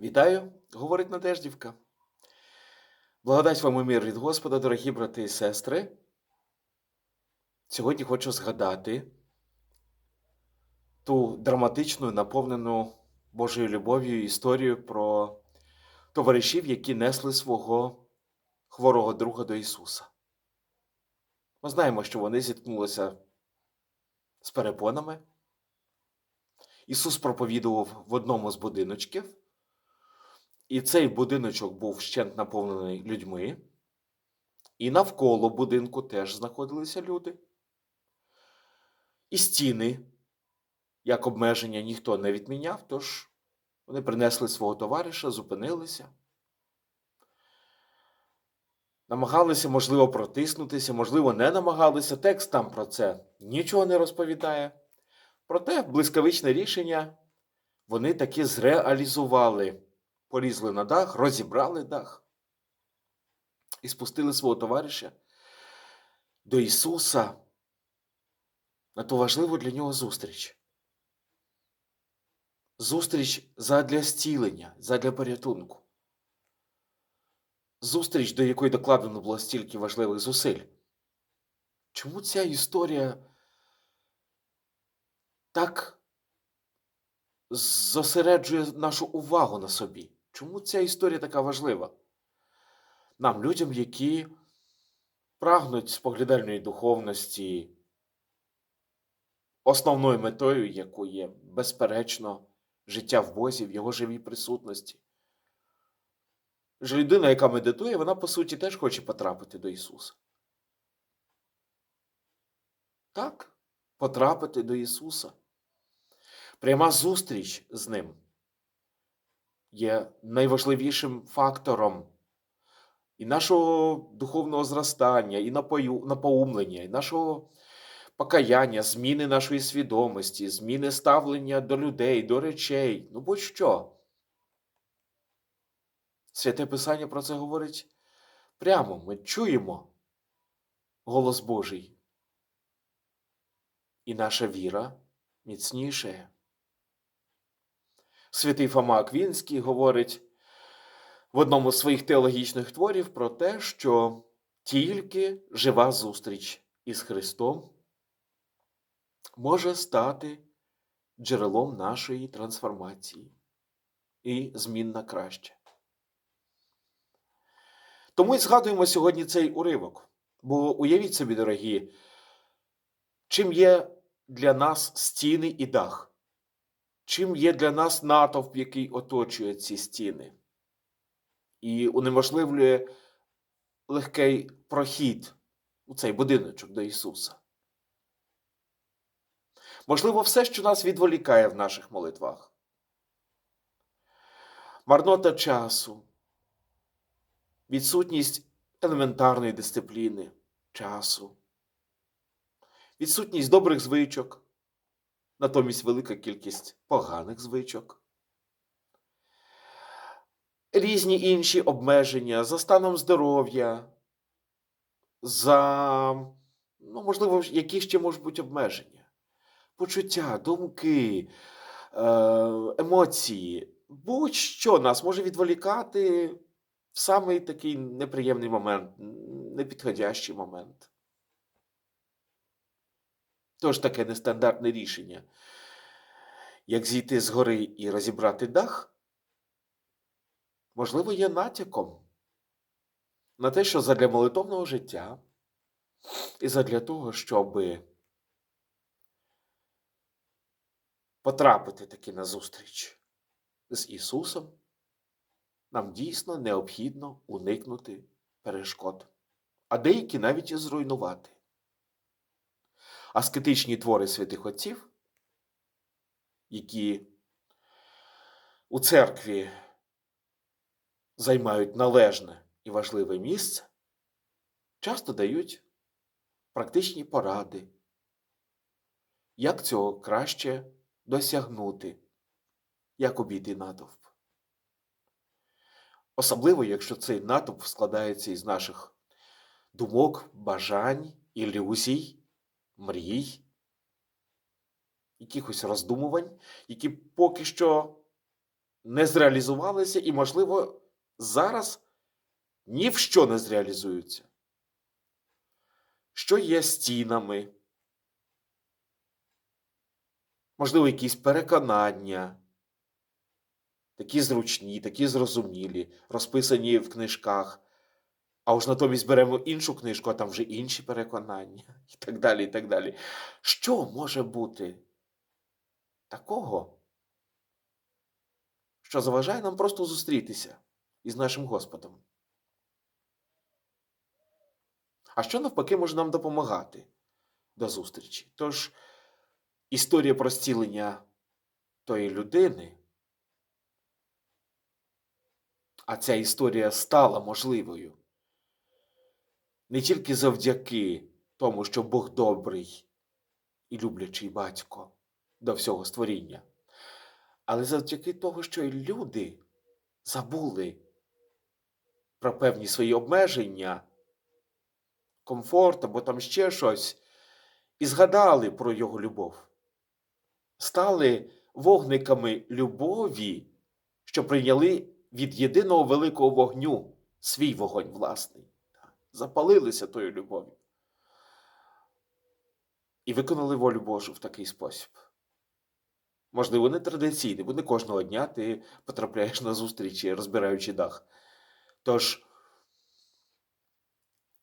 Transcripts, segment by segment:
Вітаю, говорить Надеждівка. Благодать вам і мир від Господа, дорогі брати і сестри. Сьогодні хочу згадати ту драматичну, наповнену Божою любов'ю історію про товаришів, які несли свого хворого друга до Ісуса. Ми знаємо, що вони зіткнулися з перепонами. Ісус проповідував в одному з будиночків. І цей будиночок був вщент наповнений людьми, і навколо будинку теж знаходилися люди. І стіни, як обмеження, ніхто не відміняв, тож вони принесли свого товариша, зупинилися, намагалися, можливо, протиснутися, можливо, не намагалися. Текст там про це нічого не розповідає. Проте блискавичне рішення вони таки зреалізували полізли на дах, розібрали дах і спустили свого товариша до Ісуса на ту важливу для нього зустріч. Зустріч задля зцілення, задля порятунку. Зустріч, до якої докладено було стільки важливих зусиль. Чому ця історія так зосереджує нашу увагу на собі? Чому ця історія така важлива? Нам, людям, які прагнуть споглядальної духовності, основною метою, яку є, безперечно, життя в Бозі, в Його живій присутності. Людина, яка медитує, вона, по суті, теж хоче потрапити до Ісуса. Так, потрапити до Ісуса. Пряма зустріч з Ним є найважливішим фактором і нашого духовного зростання, і напоумлення, і нашого покаяння, зміни нашої свідомості, зміни ставлення до людей, до речей, ну будь-що. Святе Писання про це говорить прямо. Ми чуємо голос Божий. І наша віра міцнішає. Святий Фома Аквінський говорить в одному з своїх теологічних творів про те, що тільки жива зустріч із Христом може стати джерелом нашої трансформації і змін на краще. Тому і згадуємо сьогодні цей уривок. Бо уявіть собі, дорогі, чим є для нас стіни і дах чим є для нас натовп, який оточує ці стіни, і унеможливлює легкий прохід у цей будиночок до Ісуса. Можливо, все, що нас відволікає в наших молитвах. Марнота часу, відсутність елементарної дисципліни, часу, відсутність добрих звичок, натомість велика кількість поганих звичок. Різні інші обмеження за станом здоров'я, за, ну, можливо, які ще можуть бути обмеження, почуття, думки, е, емоції, будь-що нас може відволікати в самий такий неприємний момент, непідходящий момент. Тож таке нестандартне рішення, як зійти з гори і розібрати дах, можливо, є натяком на те, що задля молитовного життя і задля того, щоб потрапити таки на зустріч з Ісусом, нам дійсно необхідно уникнути перешкод, а деякі навіть і зруйнувати аскетичні твори святих отців, які у церкві займають належне і важливе місце, часто дають практичні поради, як цього краще досягнути, як обійти натовп. Особливо, якщо цей натовп складається із наших думок, бажань, ілюзій мрій, якихось роздумувань, які поки що не зреалізувалися і, можливо, зараз ні в що не зреалізуються. Що є стінами, можливо, якісь переконання, такі зручні, такі зрозумілі, розписані в книжках. А уж натомість беремо іншу книжку, а там вже інші переконання, і так далі, і так далі. Що може бути такого, що заважає нам просто зустрітися із нашим Господом? А що навпаки може нам допомагати до зустрічі? Тож історія про зцілення тої людини, а ця історія стала можливою не тільки завдяки тому, що Бог добрий і люблячий батько до всього створіння, але завдяки того, що й люди забули про певні свої обмеження, комфорт або там ще щось, і згадали про його любов, стали вогниками любові, що прийняли від єдиного великого вогню свій вогонь власний запалилися тою любов'ю. І виконали волю Божу в такий спосіб. Можливо, не традиційний, бо не кожного дня ти потрапляєш на зустрічі, розбираючи дах. Тож,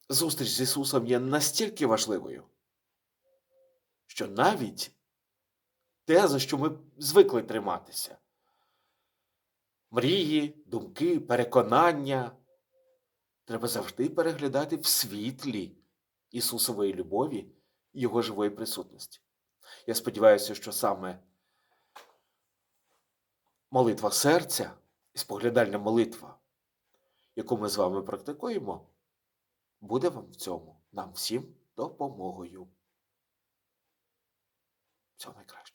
зустріч з Ісусом є настільки важливою, що навіть те, за що ми звикли триматися, мрії, думки, переконання, треба завжди переглядати в світлі Ісусової любові і Його живої присутності. Я сподіваюся, що саме молитва серця і споглядальна молитва, яку ми з вами практикуємо, буде вам в цьому нам всім допомогою. Всього найкращого.